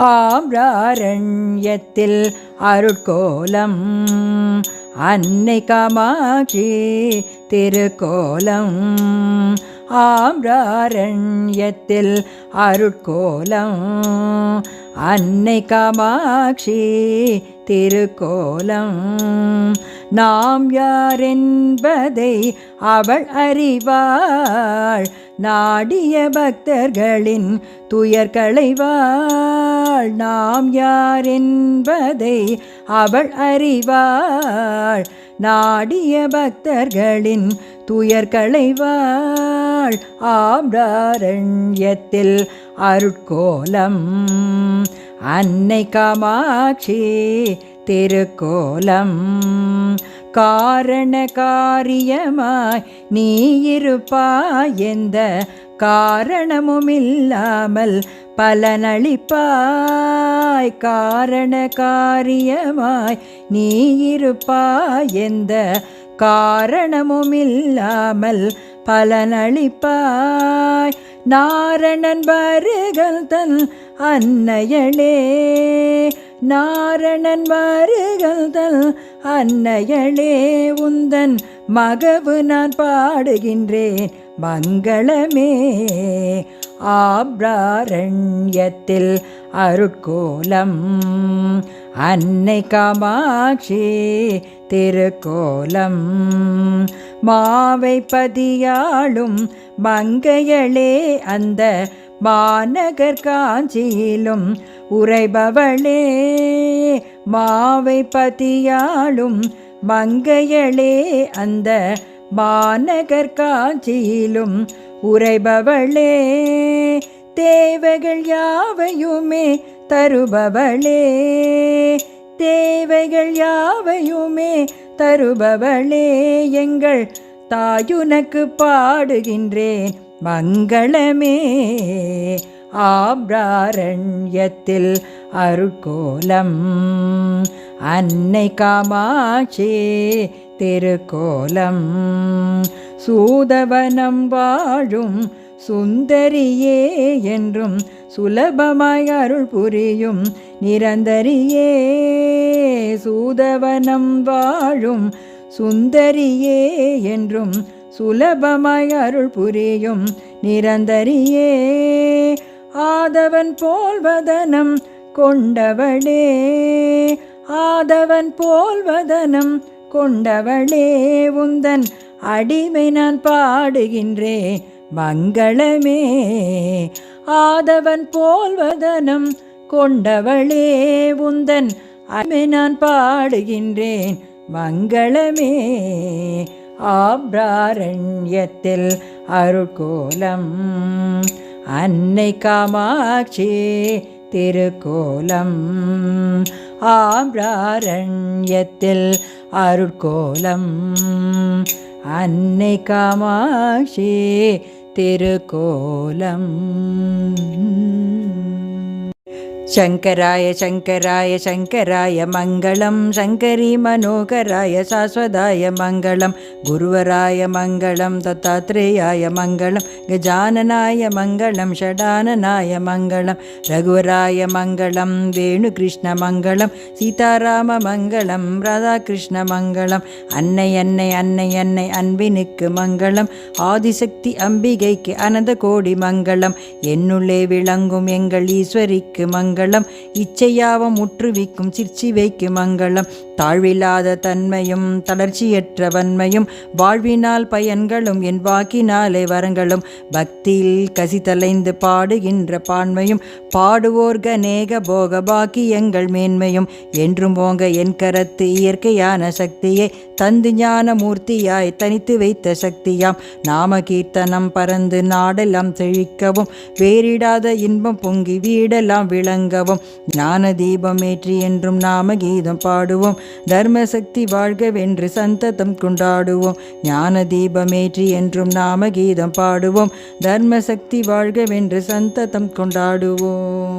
ஆம்ராரண்யத்தில் அருட்கோலம் அன்னை காமாட்சி திருக்கோலம். ஆம்ராரண்யத்தில் அருட்கோலம் அன்னை காமாட்சி திருக்கோலம். நாம் யார் என்பதை அவள் அறிவாள். நாடிய பக்தர்களின் துயர் களைவாள். நாம் யார் என்பதை அவள் அறிவாள். நாடிய பக்தர்களின் துயர் களைவாள் ஆம்ராரண்யத்தில் அருட்கோலம். அன்னை காமாட்சி திருக்கோலம். காரண காரியமாய் நீ இருப்பாய் எந்த காரணமுமில்லாமல் பலனளிப்பாய். காரண காரியமாய் நீ இருப்பாய் எந்த காரணமுமில்லாமல் பலனளிப்பாய். நாரணன் வருகள் தன் அன்னையளே. நாரணன் வருகல் தன் அன்னையளே உந்தன் மகவு நான் பாடுகின்றேன். மங்களமே. ஆப்ராரண்யத்தில் அருட்கோலம். அன்னை காமாட்சி திருக்கோலம். மாவை பதியாளும் மங்கையளே அந்த மாநகர் காஞ்சியிலும் உரைபவளே மாவை பதியாளும் மங்கையளே அந்த மாநகர் காஞ்சியிலும் உரைபவளே தேவைகள் யாவையுமே தருபவளே தேவைகள் யாவையுமே தருபவளே எங்கள் தாயுனக்கு பாடுகின்றேன். மங்களமே. ஆப்ராரண்யத்தில் அருட்கோலம். அன்னை காமாட்சி திருக்கோலம். சூதவனம் வாழும் சுந்தரியே என்றும் சுலபமாய் அருள் புரியும் நிரந்தரியே. சூதவனம் வாழும் சுந்தரியே என்றும் சுலபமாய் அருள் புரியும் நிரந்தரியே. ஆதவன் போல்வதனம் கொண்டவளே. ஆதவன் போல்வதனம் கொண்டவளே. உந்தன் அடிமை நான் பாடுகின்றே மங்களமே. ஆதவன் போல்வதனம் கொண்டவளே. உந்தன் அடிமை நான் பாடுகின்றேன் மங்களமே. ஆப்ராரண்யத்தில் அருட்கோலம். அன்னை காமாட்சி திருக்கோலம். ஆம்ராரண்யத்தில் அருட்கோலம். அன்னை காமாட்சி திருக்கோலம். शङ्कराय शङ्कराय शङ्कराय मङ्गलं शङ्करी मनोहराय शाश्वताय मङ्गलं गुरुवराय मङ्गलं दत्तात्रेयाय मङ्गलं गजाननाय मङ्गलं षडाननाय मङ्गलं रघुवराय मङ्गलं वेणुकृष्णमङ्गलं சீதாராமமங்கலம் ராதாகிருஷ்ணமங்கலம் அன்னை அன்னை அன்னை அன்னை அன்பினுக்கு மங்களம் ஆதிசக்தி அம்பிகைக்கு அனந்த கோடி மங்களம் என்னுள்ளே விளங்கும் எங்கள் ஈஸ்வரிக்கு மங்களம் இச்சையாவம் முற்றுவிக்கும் சிற்சிவைக்கு மங்களம். தாழ்வில்லாத தன்மையும் தளர்ச்சியற்ற வன்மையும் வாழ்வினால் பயன்களும் என் வாக்கினாலே வரங்களும் பக்தியில் கசிதலைந்து பாடுகின்ற பான்மையும் பாடுவோர் கநேக போக பாக்கியங்கள் மேன்மையும் என்றும் போங்க என் கரத்து இயற்கையான சக்தியை தந்து ஞான மூர்த்தியாய் தனித்து வைத்த சக்தியாம் நாம கீர்த்தனம் பறந்து நாடெல்லாம் செழிக்கவும் வேறிடாத இன்பம் பொங்கி வீடெல்லாம் விளங்கவும் ஞான தீபம் ஏற்றி என்றும் நாம கீதம் பாடுவோம் தர்மசக்தி வாழ்கவென்று சந்ததம் கொண்டாடுவோம். ஞான தீபமேற்றி என்றும் நாம கீதம் பாடுவோம். தர்மசக்தி வாழ்கவென்று சந்ததம் கொண்டாடுவோம்.